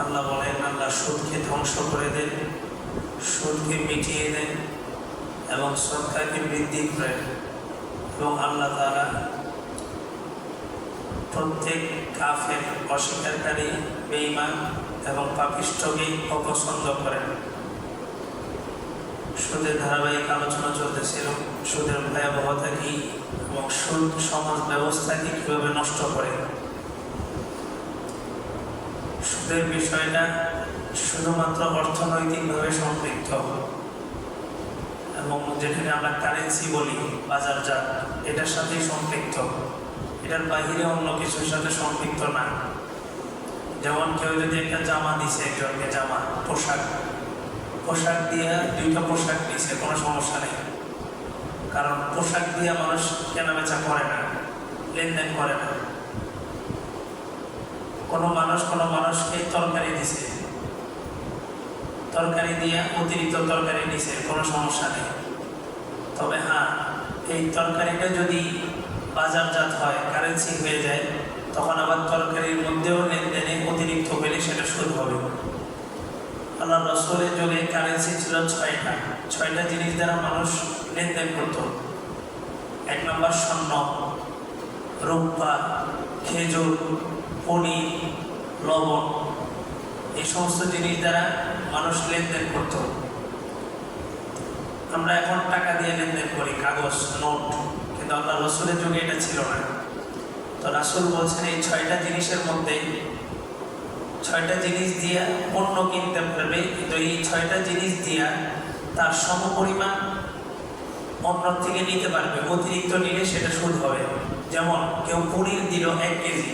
আল্লাহ বলেন আল্লাহ সুদকে ধ্বংস করে দেন সুদকে মিটিয়ে দেন এবং সৎকারকে বৃদ্ধি করেন এবং আল্লাহ তারা প্রত্যেক কাফের অস্বীকারী, বেঈমান এবং পাপিষ্ঠকে অপছন্দ করেন। সুদের ধারাবাহিক আলোচনা চলতেছিল, সুদের ভয়াবহতা কি এবং সুদ সমাজ ব্যবস্থাকে কীভাবে নষ্ট করে? সুদের বিষয়টা শুধুমাত্র অর্থনৈতিকভাবে সম্পৃক্ত। এবং যেখানে আমরা কারেন্সি বলি, বাজারজাত, এটার সাথেই সম্পৃক্ত। এটার বাহিরে অন্য কিছুর সাথে সম্পৃক্ত না। যেমন কেউ যদি একটা জামা দিছে একজনকে, জামা, পোশাক পোশাক দিয়ে দুইটা পোশাক দিয়েছে কোনো সমস্যা নেই। কারণ পোশাক দিয়ে মানুষ কেনা বেচা করে না, লেনদেন করে না। কোনো মানুষ কোনো মানুষকে তরকারি দিছে। তরকারি দিয়ে অতিরিক্ত তরকারি নিছে কোনো সমস্যা নেই। তবে হ্যাঁ এই তরকারিটা যদি বাজারজাত হয় কারেন্সি হয়ে যায়, তখন আবার তরকারির মধ্যেও লেনদেনে অতিরিক্ত হলে সেটা শুরু হবে। আল্লাহ রসুলের যুগে কারেন্সি ছিল ছয়টা। ছয়টা জিনিস দ্বারা মানুষ লেনদেন করত। এক নম্বর স্বর্ণ, রূপা, খেজুর, পনির, লবণ, এই সমস্ত জিনিস দ্বারা মানুষ লেনদেন করত আমরা এখন টাকা দিয়ে লেনদেন করি, কাগজ, নোট, কিন্তু আল্লাহ রসুলের যুগে এটা ছিল না। তো রাসুল বলছেন, এই ছয়টা জিনিসের মধ্যে ছয়টা জিনিস দিয়া পণ্য কিনতে পারবে, কিন্তু এই ছয়টা জিনিস দিয়া তার সম পরিমাণ অন্য থেকে নিতে পারবে। অতিরিক্ত নিলে সেটা সুদ হবে। যেমন কেউ পনির দিল এক কেজি,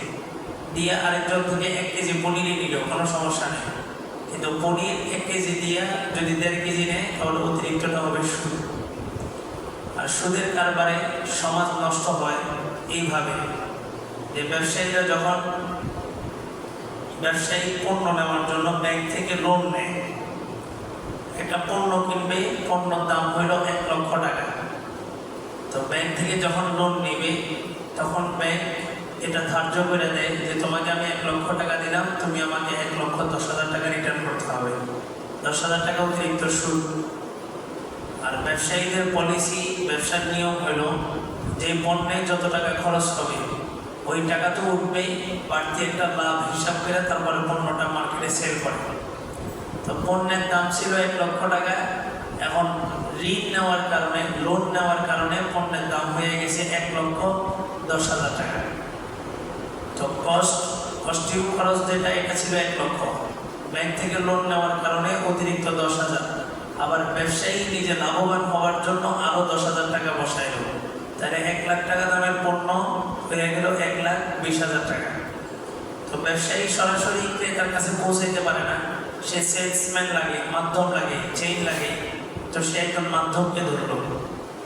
দিয়ে আরেকজন থেকে এক কেজি পনিরই নিল, কোনো সমস্যা নেই। কিন্তু পনির এক কেজি দিয়ে যদি দেড় কেজি নেয়, তাহলে অতিরিক্তটা হবে সুদ। আর সুদের কারবারে সমাজ নষ্ট হয় এইভাবে। যে ব্যবসায়ীরা যখন ব্যবসায়ী পণ্য নেওয়ার জন্য ব্যাংক থেকে লোন নেয়, একটা পণ্য কিনবে, পণ্যর দাম হইল এক লক্ষ টাকা। তো ব্যাংক থেকে যখন লোন নেবে, তখন ব্যাংক এটা ধার্য করে দেয় যে তোমাকে আমি এক লক্ষ টাকা দিলাম, তুমি আমাকে এক লক্ষ দশ হাজার টাকা রিটার্ন করতে হবে। দশ হাজার টাকা অতিরিক্ত সুদ। আর ব্যবসায়ীদের পলিসি ব্যবসার নিয়ম হইল যে পণ্যে যত টাকা খরচ হবে, ওই টাকা তো উঠবেই, বাড়তি একটা লাভ হিসাব করে তারপরে পণ্যটা মার্কেটে সেল করে। তো পণ্যের দাম ছিল এক লক্ষ টাকা, এখন ঋণ নেওয়ার কারণে লোন নেওয়ার কারণে পণ্যের দাম হয়ে গেছে এক লক্ষ দশ হাজার টাকা। তো কস্ট কস্টিউ খরচ যেটা, এটা ছিল এক লক্ষ। ব্যাংক থেকে লোন নেওয়ার কারণে অতিরিক্ত দশ হাজার। আবার ব্যবসায়ী নিজে লাভবান হওয়ার জন্য আরও দশ হাজার টাকা বসাইল তাহলে এক লাখ টাকা দামের পণ্য হয়ে গেল এক লাখ বিশ হাজার টাকা। তো ব্যবসায়ী সরাসরি ক্রেতার কাছে পৌঁছাইতে পারে না। সে সেলসম্যান লাগে, মাধ্যম লাগে চেইন লাগে। তো সে একজন মাধ্যমকে ধরল।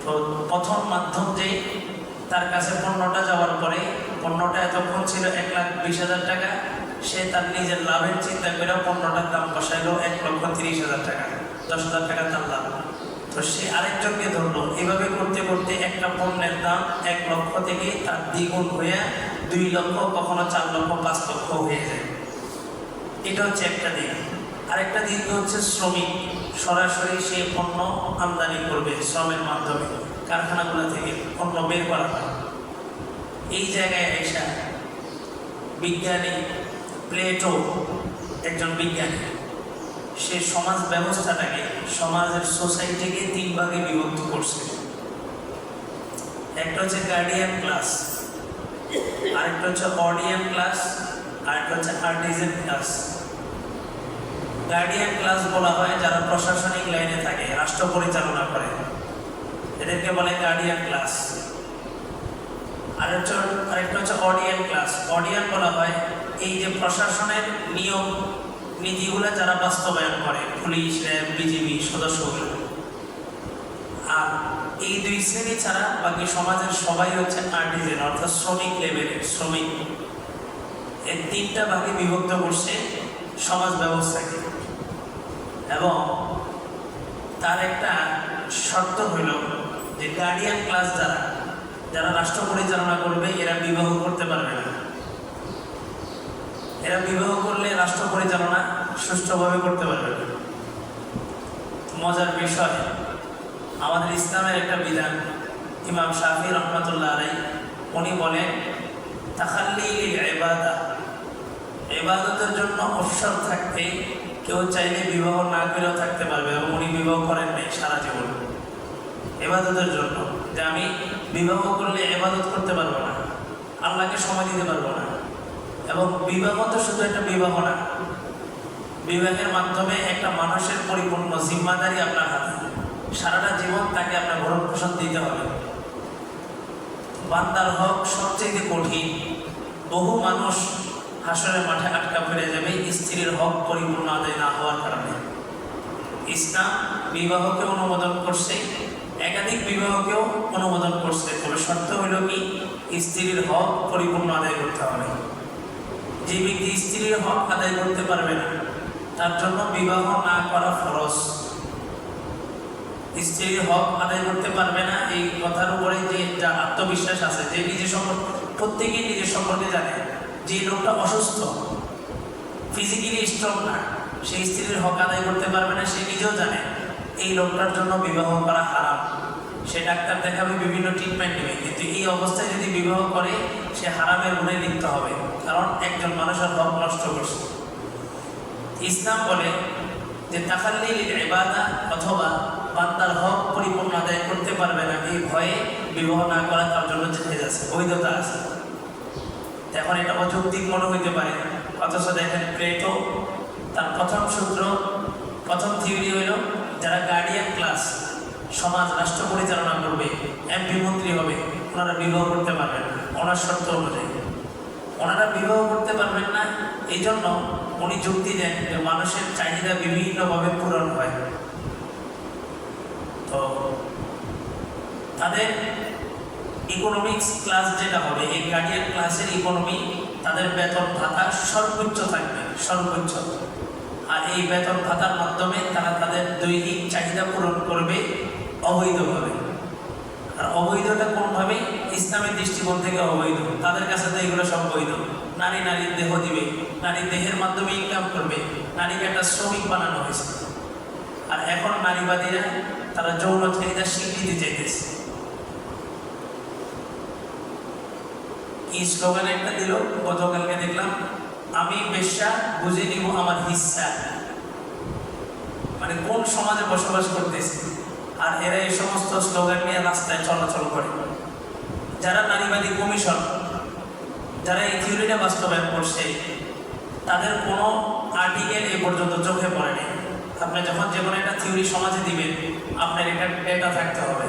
তো প্রথম মাধ্যম যে তার কাছে পণ্যটা যাওয়ার পরে পণ্যটা এতক্ষণ ছিল এক লাখ বিশ হাজার টাকা। সে তার নিজের লাভের চিন্তা করে পণ্যটার দাম বসাইলো এক লক্ষ তিরিশ হাজার টাকা, দশ হাজার টাকা তার লাভ। তো সে আরেকজনকে ধরলো। এভাবে করতে করতে একটা পণ্যের দাম এক লক্ষ থেকে তার দ্বিগুণ হয়ে দুই লক্ষ, কখনো চার লক্ষ, পাঁচ লক্ষ হয়ে যায়। এটা হচ্ছে একটা দিক। আরেকটা দিক হচ্ছে শ্রমিক। সরাসরি সে পণ্য আমদানি করবে শ্রমের মাধ্যমে। কারখানাগুলো থেকে পণ্য বের করা হয়। এই জায়গায় এসা বিজ্ঞানী প্লেটো একজন বিজ্ঞানী, সে সমাজ ব্যবস্থাটাকে, সমাজের সোসাইটিকে তিন ভাগে বিভক্ত করছে। একটা হচ্ছে গার্ডিয়ান ক্লাস আরেকটা হচ্ছে অডিয়ান ক্লাস আরেকটা হচ্ছে আর্টিজেন ক্লাস গার্ডিয়ান ক্লাস বলা হয় যারা প্রশাসনিক লাইনে থাকে, রাষ্ট্র পরিচালনা করে। এদেরকে বলে গার্ডিয়ান ক্লাস আরেকটা আরেকটা হচ্ছে অডিয়ান ক্লাস অডিয়ান বলা হয় এই যে প্রশাসনের নিয়ম, নীতিগুলো যারা বাস্তবায়ন করে, পুলিশ, র্যাব বিজিবি সদস্যগুলো। আর এই দুই শ্রেণি ছাড়া বাকি সমাজের সবাই হচ্ছে আর্টিজেন অর্থাৎ শ্রমিক লেভেলের শ্রমিক। এই তিনটা ভাগে বিভক্ত করছে সমাজ ব্যবস্থাকে। এবং তার একটা শর্ত হইল যে গার্ডিয়ান ক্লাস যারা যারা রাষ্ট্র পরিচালনা করবে, এরা বিবাহ করতে পারবে না। এরা বিবাহ করলে রাষ্ট্র পরিচালনা সুষ্ঠুভাবে করতে পারবে না। মজার বিষয়, আমাদের ইসলামের একটা বিধান, ইমাম শাহি রহমতুল্লাহ আলাই উনি বলেন, তাখাল্লি এবাদা এবাদতের জন্য অবসর থাকতে কেউ চাইলে বিবাহ না করেও থাকতে পারবে এবং উনি বিবাহ করেন নাই সারা জীবন। এবাদতের জন্য, যে আমি বিবাহ করলে এবাদত করতে পারব না, আল্লাহকে সময় দিতে পারব না। এবং বিবাহ তো শুধু একটা বিবাহ না, বিবাহের মাধ্যমে একটা মানুষের পরিপূর্ণ জিম্মাদারি আপনার হাতে। সারাটা জীবন তাকে আপনার ভরণ পোষণ দিতে হবে। বান্দার হক সবচেয়ে কঠিন। বহু মানুষ হাসরের মাঠে আটকা পড়ে যাবে, স্ত্রীর হক পরিপূর্ণ আদায় না হওয়ার কারণে। ইসলাম বিবাহকে অনুমোদন করছে একাধিক বিবাহকেও অনুমোদন করছে। তবে শর্ত হইল কি? স্ত্রীর হক পরিপূর্ণ আদায় করতে হবে। যে ব্যক্তি স্ত্রীর হক আদায় করতে পারবে না, তার জন্য বিবাহ না করা ফরজ। স্ত্রীর হক আদায় করতে পারবে না, এই কথার উপরে যে যা আত্মবিশ্বাস আছে, যে নিজের সম্পর্কে, প্রত্যেকেই নিজের সম্পর্কে জানে, যে লোকটা অসুস্থ ফিজিক্যালি স্ট্রং না সেই স্ত্রীর হক আদায় করতে পারবে না, সে নিজেও জানে। এই লোকটার জন্য বিবাহ করা হারাম। সে ডাক্তার দেখাবে, বিভিন্ন ট্রিটমেন্ট নেবে। কিন্তু এই অবস্থায় যদি বিবাহ করে, সে হারামের গুণে লিপ্ত হবে। কারণ একজন মানুষের হক নষ্ট করছে। ইসলাম বলে যে তাকাল্লি এবাদা অথবা বান্দার হক পরিপূর্ণ আদায় করতে পারবে না। এই ভয়ে বিবাহ না করা তার জন্য জেহেজ আছে বৈধতা আছে। এখন এটা অযৌক্তিক মনে হইতে পারে। অথচ দেখেন, প্লেটো, তার প্রথম সূত্র, প্রথম থিওরি হইল যারা গার্ডিয়ান ক্লাস সমাজ, রাষ্ট্র পরিচালনা করবে এমপি মন্ত্রী হবে, ওনারা বিবাহ করতে পারবেন, ওনার শর্ত অনুযায়ী। ওনারা বিবাহ করতে পারবেন না এই জন্য উনি যুক্তি দেন যে মানুষের চাহিদা বিভিন্নভাবে পূরণ হয়। তো তাদের ইকোনমিক্স ক্লাস যেটা হবে, এই গার্ডিয়ান ক্লাসের ইকোনমি তাদের বেতন ভাতা সর্বোচ্চ থাকবে, সর্বোচ্চ। আর এই বেতন ভাতার মাধ্যমে তারা তাদের দৈনিক চাহিদা পূরণ করবে অবৈধভাবে। আর অবৈধটা কোনভাবে ইসলামের দৃষ্টিকোণ থেকে অবৈধ। তাদের কাছে তো এগুলো সব বৈধ। নারী নারীর দেহ দিবে। নারী দেহের মাধ্যমে ইনকাম করবে। নারীকে একটা শ্রমিক বানানো হয়েছে। আর এখন নারীবাদীরা তারা যৌন চাহিদা স্বীকৃতি চাইতেছে। কি স্লোগান একটা দিল, গতকালকে দেখলাম আমি বেশ্যা বুঝে নিব আমার হিস্সা মানে কোন সমাজে বসবাস করতেছে? আর এরা এই সমস্ত স্লোগান নিয়ে রাস্তায় চলাচল করে। যারা নারীবাদী কমিশন যারা এই থিওরিটা বাস্তবায়ন করছে, তাদের কোনো আর্টিকেল এ পর্যন্ত চোখে পড়েনি আপনি যখন যে কোনো একটা থিওরি সমাজে দিবেন, আপনার একটা ডেটা থাকতে হবে।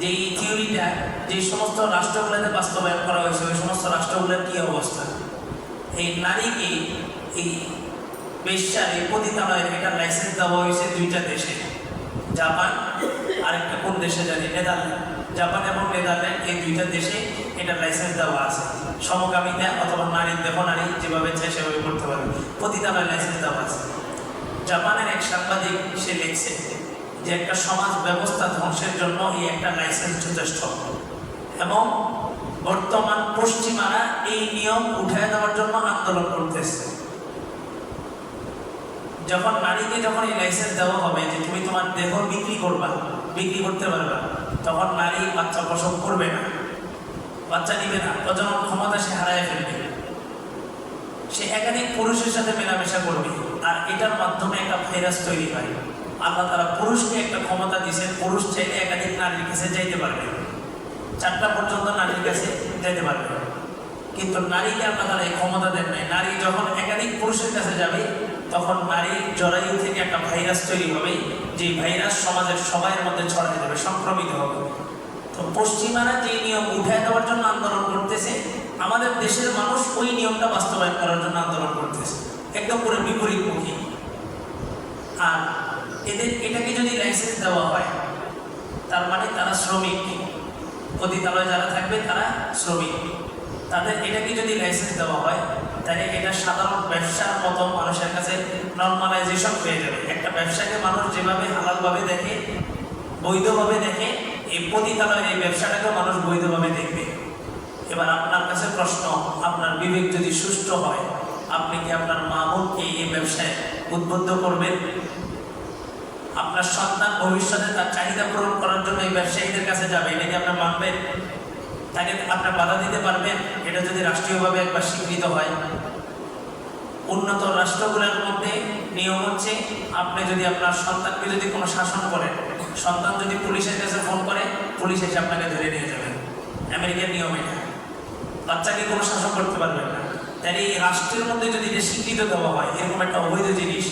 যে এই থিওরিটা যে সমস্ত রাষ্ট্রগুলোতে বাস্তবায়ন করা হয়েছে, ওই সমস্ত রাষ্ট্রগুলোর কী অবস্থা? এই নারীকে এই বেশ্যার এই পতিতালয়ের এটা লাইসেন্স দেওয়া হয়েছে দুইটা দেশে। জাপান আর একটা কোন দেশে জানি, নেদারল্যান্ড। জাপান এবং নেদারল্যান্ড এই দুইটা দেশে এটা লাইসেন্স দেওয়া আছে। সমকামিতা অথবা নারী, দেহ নারী যেভাবে চায় সেভাবে করতে পারবে। পতিতালয় লাইসেন্স দেওয়া আছে। জাপানের এক সাংবাদিক, সে লিখছে যে একটা সমাজ ব্যবস্থা ধ্বংসের জন্য এই একটা লাইসেন্স যথেষ্ট। এবং বর্তমান পশ্চিমারা এই নিয়ম উঠে দেওয়ার জন্য আন্দোলন করতেছে। যখন নারীকে যখন এই লাইসেন্স দেওয়া হবে যে তুমি তোমার দেহ বিক্রি করবা, বিক্রি করতে পারবা, তখন নারী বাচ্চা প্রসব করবে না। বাচ্চা নিবে না, প্রজনন ক্ষমতা সে হারায় ফেলবে। সে একাধিক পুরুষের সাথে মেলামেশা করবে, আর এটার মাধ্যমে একটা ভাইরাস তৈরি হয়। আল্লাহ তারা পুরুষকে একটা ক্ষমতা দিয়েছেন, পুরুষ চাইলে একাধিক নারীর কাছে যাইতে পারবে। চারটা পর্যন্ত নারীর কাছে যেতে পারবে। কিন্তু নারীকে আল্লাহ তারা এই ক্ষমতা দেন নাই? নারী যখন একাধিক পুরুষের কাছে যাবে, তখন নারী জরায়ু থেকে একটা ভাইরাস তৈরি হবে, যে ভাইরাস সমাজের সবাই মধ্যে ছড়াই যাবে সংক্রমিত হবে। তো পশ্চিমারা যে নিয়ম উঠে দেওয়ার জন্য আন্দোলন করতেছে, আমাদের দেশের মানুষ ওই নিয়মটা বাস্তবায়ন করার জন্য আন্দোলন করতেছে। একদম পুরো বিপরীতমুখী। আর এদের এটাকে যদি লাইসেন্স দেওয়া হয়, তার মানে তারা শ্রমিক। পতিতালয়ে যারা থাকবে, তারা শ্রমিক। তাদের এটাকে যদি লাইসেন্স দেওয়া হয়, তাহলে এটা সাধারণ ব্যবসার মতো মানুষের কাছে নর্মালাইজেশন হয়ে যাবে। একটা ব্যবসাকে মানুষ যেভাবে হালালভাবে দেখে, বৈধভাবে দেখে, এই পতিতালয়ের এই ব্যবসাটাকে মানুষ বৈধভাবে দেখবে। এবার আপনার কাছে প্রশ্ন, আপনার বিবেক যদি সুষ্ঠু হয়, আপনি কি আপনার মা বোনকে এই ব্যবসায় উদ্বুদ্ধ করবেন? আপনার সন্তান ভবিষ্যতে তার চাহিদা পূরণ করার জন্য এই ব্যবসায়ীদের কাছে যাবে, এটা কি আপনার মানবেন? তাকে আপনার বাধা দিতে পারবেন? এটা যদি রাষ্ট্রীয়ভাবে একবার স্বীকৃত হয়। উন্নত রাষ্ট্রগুলোর মধ্যে নিয়ম হচ্ছে, আপনি যদি আপনার সন্তানকে যদি কোনো শাসন করেন, সন্তান যদি পুলিশের কাছে ফোন করে, পুলিশ এসে আপনাকে ধরে নিয়ে যাবে। আমেরিকার নিয়ম এটা। বাচ্চাকে কোনো শাসন করতে পারবেন না। তাই এই রাষ্ট্রের মধ্যে যদি এটা স্বীকৃত দেওয়া হয়, এরকম একটা অবৈধ জিনিস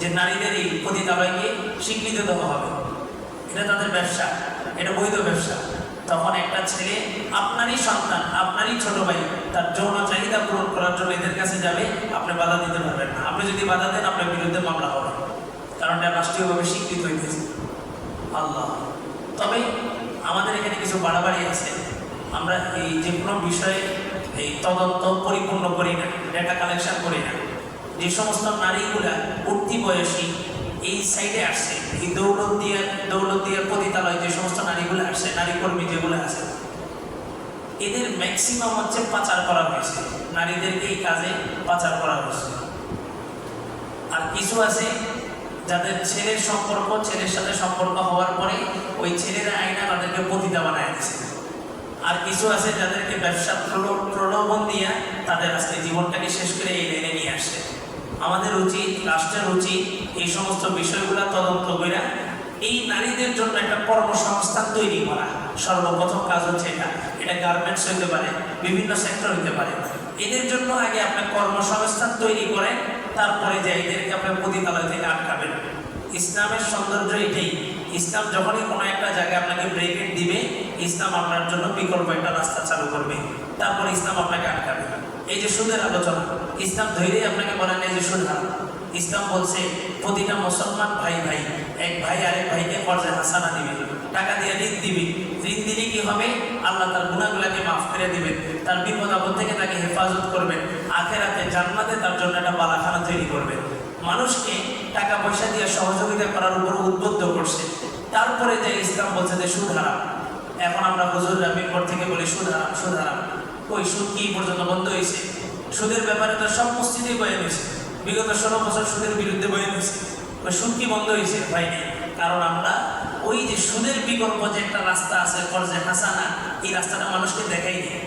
যে নারীদের এই পতিতালয়কে স্বীকৃতি দেওয়া হবে। এটা তাদের ব্যবসা, এটা বৈধ ব্যবসা। তখন একটা ছেলে আপনারই সন্তান, আপনারই ছোট ভাই, তার যৌন চাহিদা পূরণ করার জন্য এদের কাছে যাবে, আপনি বাধা দিতে পারবেন না। আপনি যদি বাধা দেন, আপনার বিরুদ্ধে মামলা হবে। কারণ এটা রাষ্ট্রীয়ভাবে স্বীকৃত হইতেছে। আল্লাহ। তবে আমাদের এখানে কিছু বাড়াবাড়ি আছে। আমরা এই যে কোনো বিষয়ে এই তদন্ত পরিপূর্ণ করি না ডেটা কালেকশন করি না। যে সমস্ত নারীগুলা উঠতি বয়সী, এই সাইডে আসছে। এই দৌলত দিয়ে দৌলত দিয়ে পতিতালয় যে সমস্ত নারীগুলো আসছে নারী কর্মী যেগুলো আছে, এদের ম্যাক্সিমাম হচ্ছে পাচার করা হয়েছে। নারীদেরকে এই কাজে পাচার করা হয়েছে। আর কিছু আছে যাদের ছেলের সম্পর্ক, ছেলের সাথে সম্পর্ক হওয়ার পরে ওই ছেলেরা আইনা তাদেরকে পতিতা বানায় দিচ্ছে আর কিছু আছে যাদেরকে ব্যবসা প্রলো- প্রলোভন দিয়া তাদের আজকে জীবনটাকে শেষ করে এই লাইনে নিয়ে আসে আমাদের উচিত, রাষ্ট্রের উচিত এই সমস্ত বিষয়গুলো তদন্ত করে এই নারীদের জন্য একটা কর্মসংস্থান তৈরি করা। সর্বপ্রথম কাজ হচ্ছে এটা। এটা গার্মেন্টস হইতে পারে, বিভিন্ন সেক্টর হইতে পারে। এদের জন্য আগে আপনার কর্মসংস্থান তৈরি করেন তারপরে যে এদেরকে আপনার পতিতালয় থেকে আটকাবেন। ইসলামের সৌন্দর্য এটাই। ইসলাম যখনই কোনো একটা জায়গায় আপনাকে ব্রেকেট দিবে, ইসলাম আপনার জন্য বিকল্প একটা রাস্তা চালু করবে। তারপর ইসলাম আপনাকে আটকাবে। এই যে সুদের আলোচনা। ইসলাম ধৈর্যই আপনাকে বলেন যে সুদ ইসলাম বলছে, প্রতিটা মুসলমান ভাই ভাই, এক ভাই আরেক ভাইকে কর্জে হাসানা দিবে, টাকা দিয়ে ঋণ দিবে। ঋণ দিলে কি হবে? আল্লাহ তার গুণাগুলাকে মাফ করে দিবেন, তার বিপদ আপদ থেকে তাকে হেফাজত করবেন, আখেরাতে জান্নাতে তার জন্য একটা বালাখানা তৈরি করবেন। মানুষকে টাকা পয়সা দিয়ে সহযোগিতা করার উপর উদ্বুদ্ধ করছে। তারপরে যে ইসলাম বলছে যে সুদ এখন আমরা হুজুর মিরপুর থেকে বলি, সুদ হারাম ওই সুদ কি পর্যন্ত বন্ধ হয়েছে সুদের ব্যাপারে তো সব মসজিদেই বয়ে নিয়েছে। বিগত ষোলো বছর সুদের বিরুদ্ধে বয়ে নিয়েছে। ওই সুদ কি বন্ধ হয়েছে নেই কারণ আমরা ওই যে সুদের বিকল্প যে একটা রাস্তা আছে, ফরজে হাসানা, এই রাস্তাটা মানুষকে দেখাই নেই।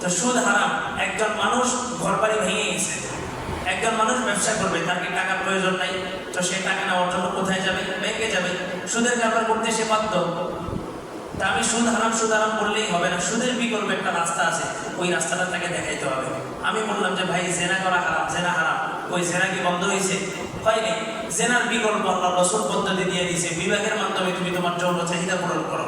তো সুদ হারাম। একজন মানুষ ঘর বাড়ি ভেঙে গেছে। একজন মানুষ ব্যবসা করবে, তার কি টাকার প্রয়োজন নাই? তো সে টাকা নেওয়ার জন্য কোথায় যাবে? ব্যাংকে যাবে। সুদের কারবার করতে সে বাধ্য। তা আমি সুদ হারাম সুদ হারাম করলেই হবে না। সুদের বিকল্প একটা রাস্তা আছে, ওই রাস্তাটা তাকে দেখাইতে হবে। আমি বললাম যে, ভাই, জেনা করা হারাম, জেনা হারাম। ওই জেনা কি বন্ধ হয়েছে হয়নি। জেনার বিকল্প আল্লাহ রসুল পদ্ধতি দিয়ে দিয়েছে, বিভাগের মাধ্যমে তুমি তোমার যৌন চাহিদা পূরণ করো।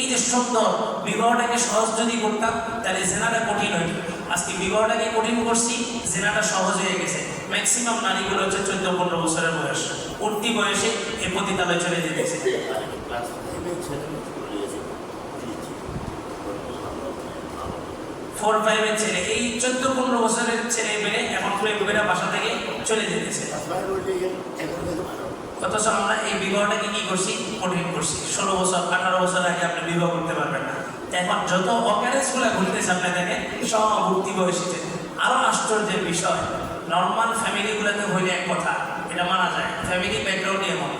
এই যে সুন্দর বিবাহটাকে সহজ যদি করতাম, তাহলে জেনাটা কঠিন হইত। আজকে বিবাহটাকে কঠিন করছি, জেনাটা সহজ হয়ে গেছে। ম্যাক্সিমাম নারীগুলো হচ্ছে চোদ্দ, পনেরো বছরের বয়স। উঠতি বয়সে এ পতিতালয় চলে যেতেছে ক্লাস ফাইভে ছেলে পড়িয়েছে ফোর ফাইভের ছেলে, এই চোদ্দ পনেরো বছরের ছেলে মেয়ে এখন প্রেমিকেরা বাসা থেকে চলে যেতেছে। অথচ আমরা এই বিবাহটাকে কি করছি? কঠিন করছি। ষোলো বছর, আঠারো বছর আগে আপনি বিবাহ করতে পারবেন না। এখন যত অকারেজগুলা ঘুরতেছে আপনি দেখেন সব ভর্তি বয়সীতে আরও আশ্চর্যের বিষয় নর্মাল ফ্যামিলি ফ্যামিলিগুলোতে হইলে এক কথা, এটা মানা যায়। ফ্যামিলি ব্যাকগ্রাউন্ড এমন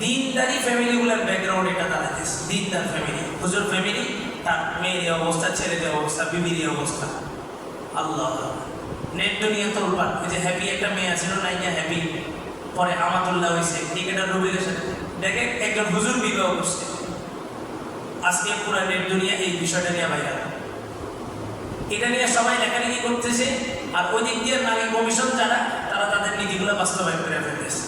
দিনদারি ফ্যামিলিগুলোর ব্যাকগ্রাউন্ড এটা দাঁড়াইতেছে। দিনদার ফ্যামিলি হুজুর ফ্যামিলি তার মেয়ের অবস্থা ছেলেদের অবস্থা বিবির অবস্থা। আল্লাহ। নেট তো ওই যে হ্যাপি একটা মেয়ে হ্যাপি পরে আমাতুল্লাহ হয়েছে ক্রিকেটার রবির দেখে একজন হুজুর বিবাহ করছে। আজকে পুরো নেট দুনিয়া এই বিষয়টা নিয়ে এটা নিয়ে সবাই লেখালেখি করতেছে, আর ওই দিক দিয়ে নারী কমিশন যারা, তারা তাদের নীতিগুলো বাস্তবায়ন করে ফেলতেছে।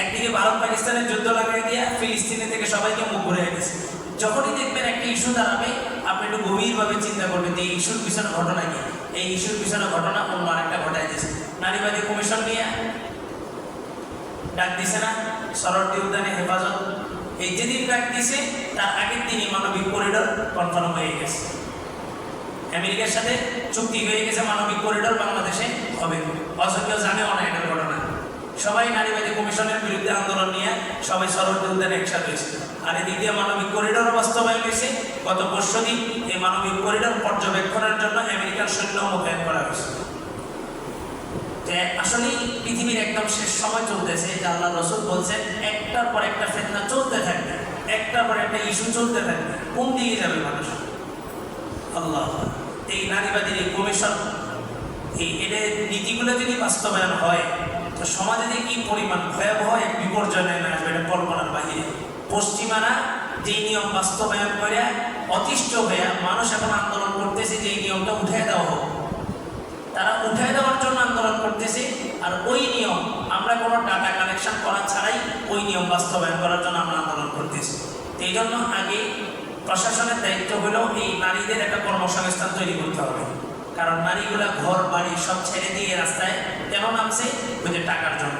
একদিকে ভারত পাকিস্তানের যুদ্ধ লাগাই দিয়ে ফিলিস্তিনি থেকে সবাইকে মুখ ঘুরে যখনই দেখবেন একটা ইস্যু দাঁড়াবে, আপনি একটু গভীরভাবে চিন্তা করবেন যে এই ইস্যুর পিছনে ঘটনা কি? এই ইস্যুর পিছনে ঘটনা অন্য আরেকটা ঘটাই দিয়েছে। নারীবাদী কমিশন নিয়ে ডাক দিছে না সরটি উদ্যানে হেফাজত। এই যেদিন ডাক দিছে, তার আগের দিনই মানবিক করিডোর কনফার্ম হয়ে গেছে। আমেরিকার সাথে চুক্তি হয়ে গেছে মানবিক করিডোর, বাংলাদেশে হবে। অথচ কেউ জানেও না ঘটনা সবাই নারীবাদী কমিশনের বিরুদ্ধে আন্দোলন নিয়ে সবাই সরব উদ্যানে একসাথে হয়েছে আর এদিক দিয়ে মানবিক করিডোর বাস্তবায়ন হয়েছে। গত পরশু দিন এই মানবিক করিডোর পর্যবেক্ষণের জন্য আমেরিকার সৈন্য মোতায়েন করা হয়েছে। আসলে পৃথিবীর একদম শেষ সময় চলতেছে, যে আল্লাহ রসুল বলছেন একটার পর একটা ফেতনা চলতে থাকবে। একটার পর একটা ইস্যু চলতে থাকবে। কোন দিকে যাবে মানুষ? আল্লাহ। এই নারীবাদীর এই কমিশন, এই এদের নীতিগুলো যদি বাস্তবায়ন হয় তো সমাজে যে কি পরিমাণ ভয়াবহ এক বিপর্যয় আসবে এটা কল্পনার বাহিরে। পশ্চিমারা যে নিয়ম বাস্তবায়ন করে অতিষ্ঠ হয়ে মানুষ এখন আন্দোলন করতেছে যে এই নিয়মটা উঠে দেওয়া হোক। তারা উঠাই দেওয়ার জন্য আন্দোলন করতেছে, আর ওই নিয়ম আমরা কোনো ডাটা কালেকশন করা ছাড়াই ওই নিয়ম বাস্তবায়ন করার জন্য আমরা আন্দোলন করতেছি। এই জন্য আগে প্রশাসনের দায়িত্ব হলো এই নারীদের একটা কর্মসংস্থান তৈরি করতে হবে। কারণ নারীগুলা ঘর, বাড়ি সব ছেড়ে দিয়ে রাস্তায় কেন নামছে? যে টাকার জন্য।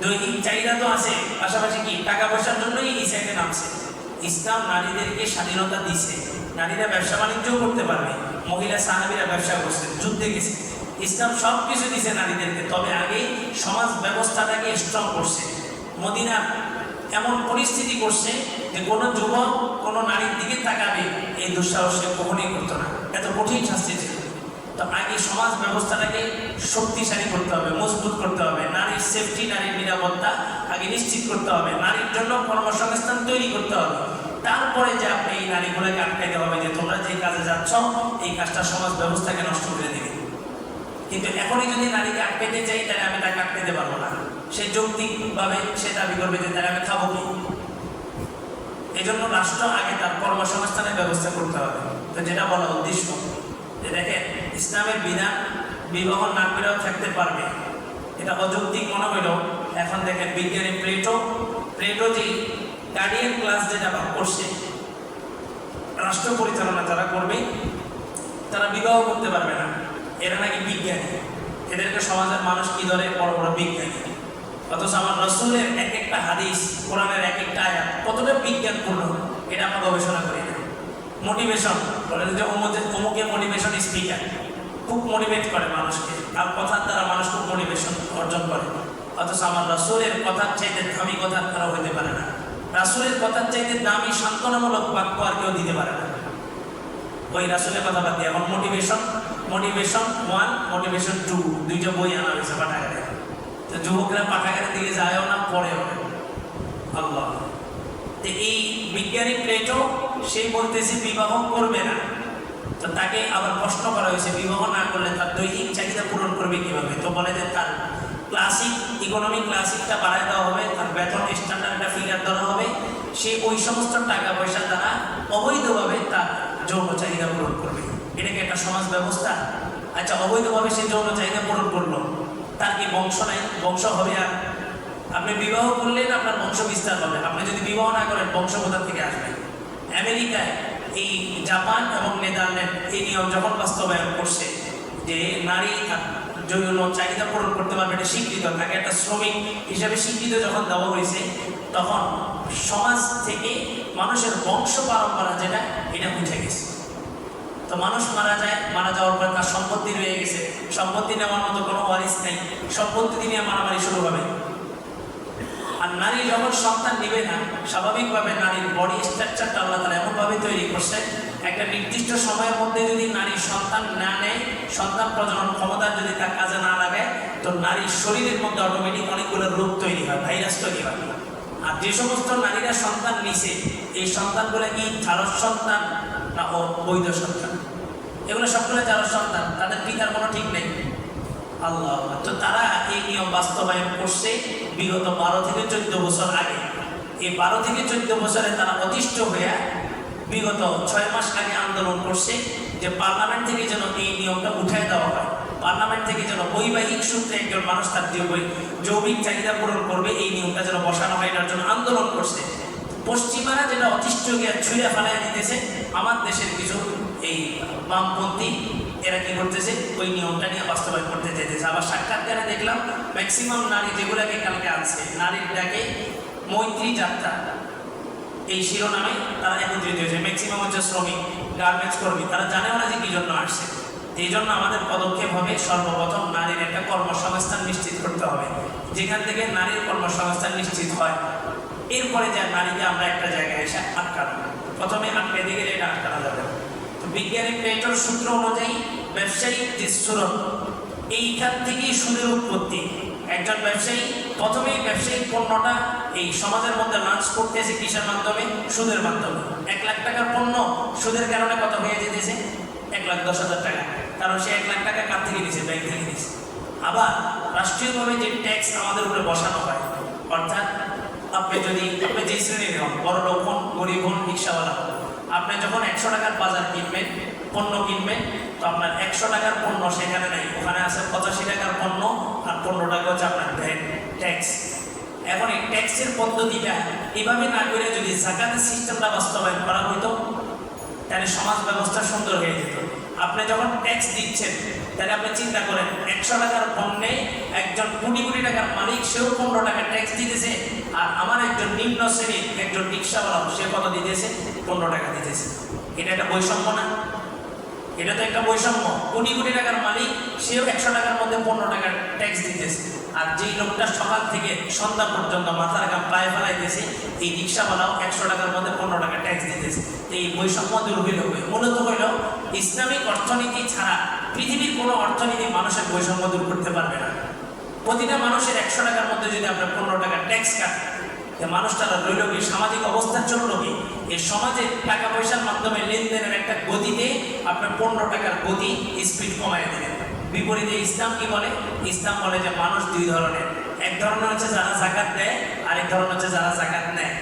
দৈনিক চাহিদা তো আছে, পাশাপাশি কি? টাকা পয়সার জন্যই এই সাইডে নামছে। ইসলাম নারীদেরকে স্বাধীনতা দিছে। নারীরা ব্যবসা বাণিজ্যও করতে পারবে। মহিলা, সাহাবিরা ব্যবসা করছে, যুদ্ধে গেছে। ইসলাম সব কিছু দিছে নারীদেরকে, তবে আগে সমাজ ব্যবস্থাটাকে স্ট্রং করছে। মদিনা এমন পরিস্থিতি করছে যে কোনো যুবক কোনো নারীর দিকে তাকাবে, এই দুঃসাহস সে কখনোই করতো না। এত কঠিন শাস্তি ছিল। তো আগে সমাজ ব্যবস্থাটাকে শক্তিশালী করতে হবে, মজবুত করতে হবে। নারীর সেফটি নারীর নিরাপত্তা আগে নিশ্চিত করতে হবে। নারীর জন্য কর্মসংস্থান তৈরি করতে হবে। তারপরে যে আপনি এই নারীগুলোকে আটকাইতে হবে যে তোমরা যে কাজে যাচ্ছ, এই কাজটা সমাজ ব্যবস্থাকে নষ্ট করে দেবে। কিন্তু এখনই যদি নারীকে আটকাইতে চাই, তাহলে আমি তাকে আটকাইতে পারব না। সে যৌক্তিকভাবে সে দাবি করবে যে, তাহলে আমি খাব কি? এই জন্য রাষ্ট্র আগে তার কর্মসংস্থানের ব্যবস্থা করতে হবে। তো যেটা বলা উদ্দেশ্য, যে দেখেন, ইসলামের বিধান বিবাহ না করেও থাকতে পারবে। এটা অযৌক্তিক মনে হইল এখন দেখেন বিজ্ঞানী প্লেটো প্লেটো যে গার্ডিয়ান ক্লাস যেটা বা করছে, রাষ্ট্র পরিচালনা যারা করবে, তারা বিবাহ করতে পারবে না। এরা নাকি বিজ্ঞানী। এদেরকে সমাজের মানুষ কি ধরে? বড় বড় বিজ্ঞানী। অথচ আমার রসুলের এক একটা হাদিস, কোরআনের এক একটা আয়াত কতটা বিজ্ঞানপূর্ণ, এটা আমরা গবেষণা করি না। মোটিভেশন বলে যে অমুকে অমুকে মোটিভেশন স্পিকার খুব মোটিভেট করে মানুষকে, আর কথার দ্বারা মানুষ খুব মোটিভেশন অর্জন করে। অথচ আমার রসুলের কথার চাইতে দামি কথার দ্বারা হইতে পারে না। রাসুলের কথার চাইতে দামি সান্ত্বনামূলক বাক্য আর কেউ দিতে পারে না। ওই রাসুলের কথা বাদ দিয়ে, এখন motivation motivation one motivation two দুইটা বই আনা যুবকরা পাঠাগারের দিকে যায়ও না, পড়েও না। আল্লাহ। এই বিজ্ঞানী প্লেটো, সে বলতেছে, বিবাহ করবে না। তো তাকে আবার প্রশ্ন করা হয়েছে, বিবাহ না করলে তার দৈহিক চাহিদা পূরণ করবে কীভাবে? তো বলে যে তার ক্লাসিক ইকোনমিক ক্লাসিকটা বাড়ায় দেওয়া হবে, তার বেতন স্ট্যান্ডার্ডটা ফিগার দেওয়া হবে। সে ওই সমস্ত টাকা পয়সা দ্বারা অবৈধভাবে তার যৌন চাহিদা পূরণ করবে। এটা কি একটা সমাজ ব্যবস্থা। আচ্ছা অবৈধভাবে সে যৌন চাহিদা পূরণ করল। তার কি বংশ নাই? বংশ হবে আর আপনি বিবাহ করলেন আপনার বংশ বিস্তার হবে। আপনি যদি বিবাহ না করেন, বংশ কোথা থেকে আসবে? আমেরিকায় এই জাপান এবং নেদারল্যান্ড এই নিয়ম যখন বাস্তবায়ন করছে যে নারী যৌন চাহিদা পূরণ করতে পারবে, এটা স্বীকৃত। তাকে একটা শ্রমিক হিসাবে স্বীকৃত যখন দেওয়া হয়েছে, তখন সমাজ থেকে মানুষের বংশ পরম্পরা যেটা, এটা বুঝে গেছে। তো মানুষ মারা যায়, মারা যাওয়ার পর তার সম্পত্তি রয়ে গেছে। সম্পত্তি নেওয়ার মতো কোনো ওয়ারিস নেই। সম্পত্তি নিয়ে মারামারি শুরু হবে। আর নারী যখন সন্তান নেবে না, স্বাভাবিকভাবে নারীর বডি স্ট্রাকচারটা আল্লাহ তালা এমনভাবে তৈরি করছে, একটা নির্দিষ্ট সময়ের মধ্যে যদি নারী সন্তান না নেয়, সন্তান প্রজনন ক্ষমতা যদি তার কাজে না লাগে, তো নারীর শরীরের মধ্যে অটোমেটিক অনেকগুলো রোগ তৈরি হয় ভাইরাস তৈরি হয়। আর যে সমস্ত নারীরা সন্তান নিছে, এই সন্তানগুলো কি ঝাড়স সন্তান না বৈধ সন্তান? এগুলো সবগুলো যারা সন্তান, তাদের পিতার কোনো ঠিক নেই। আল্লাহ, তো তারা এই নিয়ম বাস্তবায়ন করছে বিগত বারো থেকে চোদ্দ বছর আগে। এই বারো থেকে চোদ্দ বছরে তারা অতিষ্ঠ হয়ে বিগত ছয় মাস আগে আন্দোলন করছে যে পার্লামেন্ট থেকে যেন এই নিয়মটা উঠায় দেওয়া হয়। পার্লামেন্ট থেকে যেন বৈবাহিক সূত্রে একজন মানুষ তার যৌব- যৌবিক চাহিদা পূরণ করবে, এই নিয়মটা যেন বসানো হয়, এটার জন্য আন্দোলন করছে। পশ্চিমারা যেটা অতিষ্ঠ গিয়ে ছুঁড়ে ফেলায় দিতেছে, আমার দেশের কিছু এই বামপন্থী এরা কি করতেছে? ওই নিয়মটা নিয়ে বাস্তবায়ন করতে চাইতেছে। আবার সাক্ষাৎকারে দেখলাম ম্যাক্সিমাম নারী যেগুলাকে কালকে আছে নারীর ডাকে মৈত্রী যাত্রা। এই শিরোনামে তারা একত্রিত হয়েছে। ম্যাক্সিমাম হচ্ছে শ্রমিক গার্মেন্টস কর্মী। তারা জানেও না যে কি জন্য আসছে। এই জন্য আমাদের পদক্ষেপ হবে সর্বপ্রথম নারীর একটা কর্মসংস্থান নিশ্চিত করতে হবে। যেখান থেকে নারীর কর্মসংস্থান নিশ্চিত হয়। এরপরে যে নারীকে আমরা একটা জায়গায় এসে আটকানো। প্রথমে আটকে গেলে এটা আটকানো যাবে। না। তো বিজ্ঞানী প্লেটোর সূত্র অনুযায়ী ব্যবসায়িক যে সুরত এইখান থেকেই সুদের উৎপত্তি। একজন ব্যবসায়ী প্রথমেই ব্যবসায়িক পণ্যটা এই সমাজের মধ্যে লঞ্চ করতেছে কিসের মাধ্যমে? সুদের মাধ্যমে। এক লাখ টাকার পণ্য সুদের কারণে কত হয়ে যেতেছে? এক লাখ দশ হাজার টাকা। কারণ সে এক লাখ টাকা কার থেকে দিছে ব্যাংক থেকে দিছে আবার রাষ্ট্রীয়ভাবে যে ট্যাক্স আমাদের উপরে বসানো হয়, অর্থাৎ আপনি যদি, আপনি যে শ্রেণির হন বড় লোক হন, গরিব হন, রিক্সাওয়ালা হন আপনি যখন একশো টাকার বাজার কিনবেন, পণ্য কিনবেন, তো আপনার একশো টাকার পণ্য সেখানে নেই। ওখানে আছে পঁচাশি টাকার পণ্য, আর পনেরো টাকা হচ্ছে আপনার ভ্যাট ট্যাক্স এখন এই ট্যাক্সের পদ্ধতিটা এভাবে না করে যদি জাকাতের সিস্টেমটা বাস্তবায়ন করা হইতো, তাহলে সমাজ ব্যবস্থা সুন্দর হয়ে যেত। আপনি যখন ট্যাক্স দিচ্ছেন, তাহলে আপনি চিন্তা করেন, একশো টাকার পণ্যে একজন কোটি কোটি টাকার মালিক, সেও পনেরো টাকা ট্যাক্স দিতেছে, আর আমার একজন নিম্ন শ্রেণির একজন রিক্সাওয়ালা, সে কত দিতেছে? পনেরো টাকা দিতেছে। এটা একটা বৈষম্য না? এটা তো একটা বৈষম্য। কোটি কোটি টাকার মালিক, সেও একশো টাকার মধ্যে পনেরো টাকার ট্যাক্স দিতেছে। আর যেই লোকটা সকাল থেকে সন্ধ্যা পর্যন্ত মাথার গাম পায়ে ফেলাইতেছে, এই রিক্সাওয়ালাও একশো টাকার মধ্যে পনেরো টাকা ট্যাক্স দিতেছে। এই বৈষম্য দূর হইল মূলত হইল, ইসলামিক অর্থনীতি ছাড়া পৃথিবীর কোনো অর্থনীতি মানুষের বৈষম্য দূর করতে পারবে না। প্রতিটা মানুষের একশো টাকার মধ্যে যদি আপনার পনেরো টাকা ট্যাক্স কাটেন যে কি সামাজিক সমাজে টাকা পয়সার মাধ্যমে লেনদেনের একটা গতিতে আপনার পনেরো টাকার গতি স্পিড দেবেন বিপরীতে ইসলাম কি বলে? ইসলাম বলে যে মানুষ দুই ধরনের। এক ধরনের হচ্ছে যারা জাকাত দেয়, আরেক ধরনের হচ্ছে যারা জাকাত নেয়।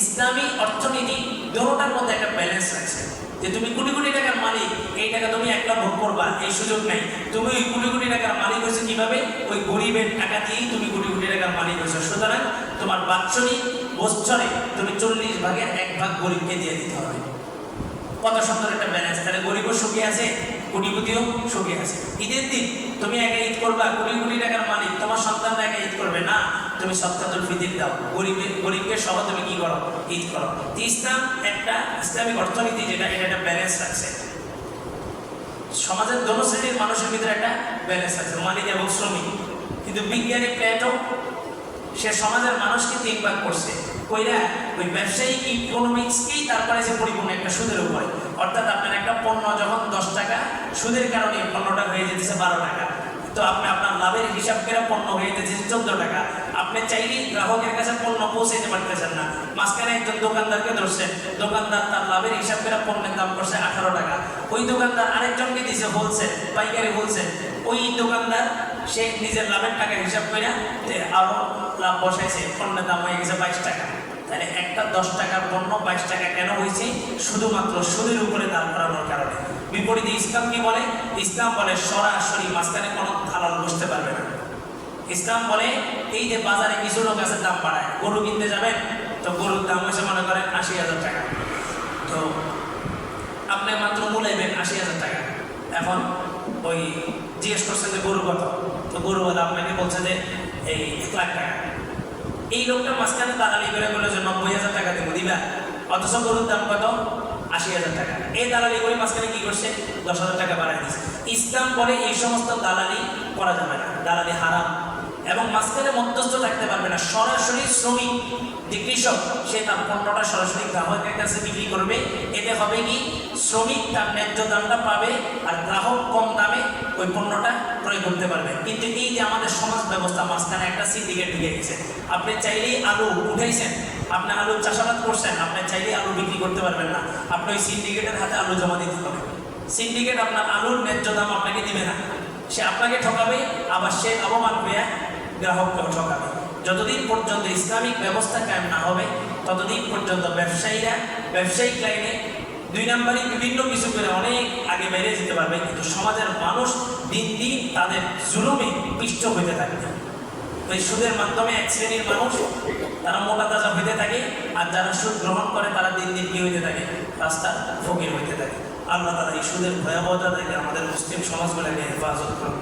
ইসলামী অর্থনীতি দুটোটার মধ্যে একটা ব্যালেন্স যে তুমি কোটি কোটি টাকার মালিক, এই টাকা তুমি একলা ভোগ করবা, এই সুযোগ নাই। তুমি ওই কোটি কোটি টাকার মালিক হয়েছে কীভাবে? ওই গরিবের টাকা দিয়েই তুমি টাকার মালিক হয়েছে। সুতরাং তোমার বাৎসরিক বছরে তুমি চল্লিশ ভাগের এক ভাগ গরিবকে দিয়ে দিতে হবে। কত সুন্দর একটা ব্যালেন্স তাহলে গরিবও সুখী আছে, কোটিপতিও সুখী আছে। ঈদের দিন তুমি একা ঈদ করবা কোটি কোটি টাকার মালিক, তোমার সন্তানরা একা ঈদ করবে না। তুমি সত্তাতুল ফিদির দাও। গরিবের গরিবকে সহ তুমি কি করো? ঈদ করো। ইসলাম একটা ইসলামিক অর্থনীতি যেটা, এটা একটা ব্যালেন্স রাখছে। সমাজের দোনো শ্রেণির মানুষের ভিতরে একটা ব্যালেন্স আছে। মালিক এবং শ্রমিক। কিন্তু বিজ্ঞানী প্লেটো, সে সমাজের মানুষকে তিন ভাগ করছে। কইরা ওই ব্যবসায়িক ইকোনমিক্সকেই তারপরে যে পরিপূর্ণ একটা সুদের উপরে। অর্থাৎ আপনার একটা পণ্য যখন দশ টাকা, সুদের কারণে পণ্যটা হয়ে যেতেছে বারো টাকা। তো আপনি আপনার লাভের হিসাব করে পণ্য হয়ে যেতেছে চোদ্দ টাকা। আপনি চাইলেই গ্রাহকের কাছে পণ্য পৌঁছে পৌঁছাইতে পারতেছেন না। মাঝখানে একজন দোকানদারকে ধরছেন। দোকানদার তার লাভের হিসাব করে পণ্যের দাম করছে আঠারো টাকা। ওই দোকানদার আরেকজনকে দিছে হোলসেল পাইকারি হোলসেল ওই দোকানদার সে নিজের লাভের টাকা হিসাব করে যে আরও লাভ বসাইছে, পণ্যের দাম হয়ে গেছে বাইশ টাকা। তাহলে একটা দশ টাকার পণ্য বাইশ টাকা কেন হয়েছে শুধুমাত্র সুদের উপরে দাম করানোর কারণে। বিপরীতে ইসলাম কি বলে? ইসলাম বলে সরাসরি মাঝখানে কোনো দালাল বসতে পারবে না। ইসলাম বলে, এই যে বাজারে কিছু লোক আছে দাম বাড়ায়, গরু কিনতে যাবেন? তো গরুর দাম হয়েছে মনে করেন আশি হাজার টাকা। তো আপনি মাত্র মূলাইবেন আশি হাজার টাকা। এখন ওই জিজ্ঞেস করছেন যে, গরু কত? তো গরু গরুওয়ালা আপনাকে বলছে যে, এই এক লাখ টাকা। এই লোকটা মাঝখানে দালালি করে বলে যে, নব্বই হাজার টাকা দেবো, দিবা? অথচ গরুর দাম কত? আশি হাজার টাকা। এই দালালি করে মাঝখানে কি করছে? দশ হাজার টাকা বাড়াই দিচ্ছে ইসলাম বলে এই সমস্ত দালালি করা যাবে না। দালালি হারাম। এবং মাঝখানে মধ্যস্থ থাকতে পারবে না। সরাসরি শ্রমিক, যে কৃষক, সে তার পণ্যটা সরাসরি গ্রাহকের কাছে বিক্রি করবে। এতে হবে কি? শ্রমিক তার ন্যায্য দামটা পাবে আর গ্রাহক কম দামে ওই পণ্যটা ক্রয় করতে পারবে। কিন্তু এই যে আমাদের সমাজ ব্যবস্থা, মাঝখানে একটা সিন্ডিকেট ঢুকে গেছে। আপনি চাইলেই আলু উঠাইছেন, আপনি আলু চাষাবাদ করছেন, আপনি চাইলেই আলু বিক্রি করতে পারবেন না। আপনি ওই সিন্ডিকেটের হাতে আলু জমা দিতে হবে। সিন্ডিকেট আপনার আলুর ন্যায্য দাম আপনাকে দিবে না। সে আপনাকে ঠকাবে, আবার সে লাভবান হয়ে গ্রাহককেও ঠকাবে। যতদিন পর্যন্ত ইসলামিক ব্যবস্থা কায়েম না হবে, ততদিন পর্যন্ত ব্যবসায়ীরা, ব্যবসায়িক লাইনে দুই নম্বরই বিভিন্ন কিছু করে অনেক আগে বেড়ে যেতে পারবে, কিন্তু সমাজের মানুষ দিন দিন তাদের জুলুমে পিষ্ট হইতে থাকবে তো এই সুদের মাধ্যমে এক শ্রেণির মানুষ, তারা মোটা তাজা হইতে থাকে, আর যারা সুদ গ্রহণ করে, তারা দিন দিন কি হইতে থাকে? রাস্তা ফকির হইতে থাকে। আল্লাহ তারা এই সুদের ভয়াবহতা থেকে আমাদের মুসলিম সমাজগুলোকে হেফাজত করুন।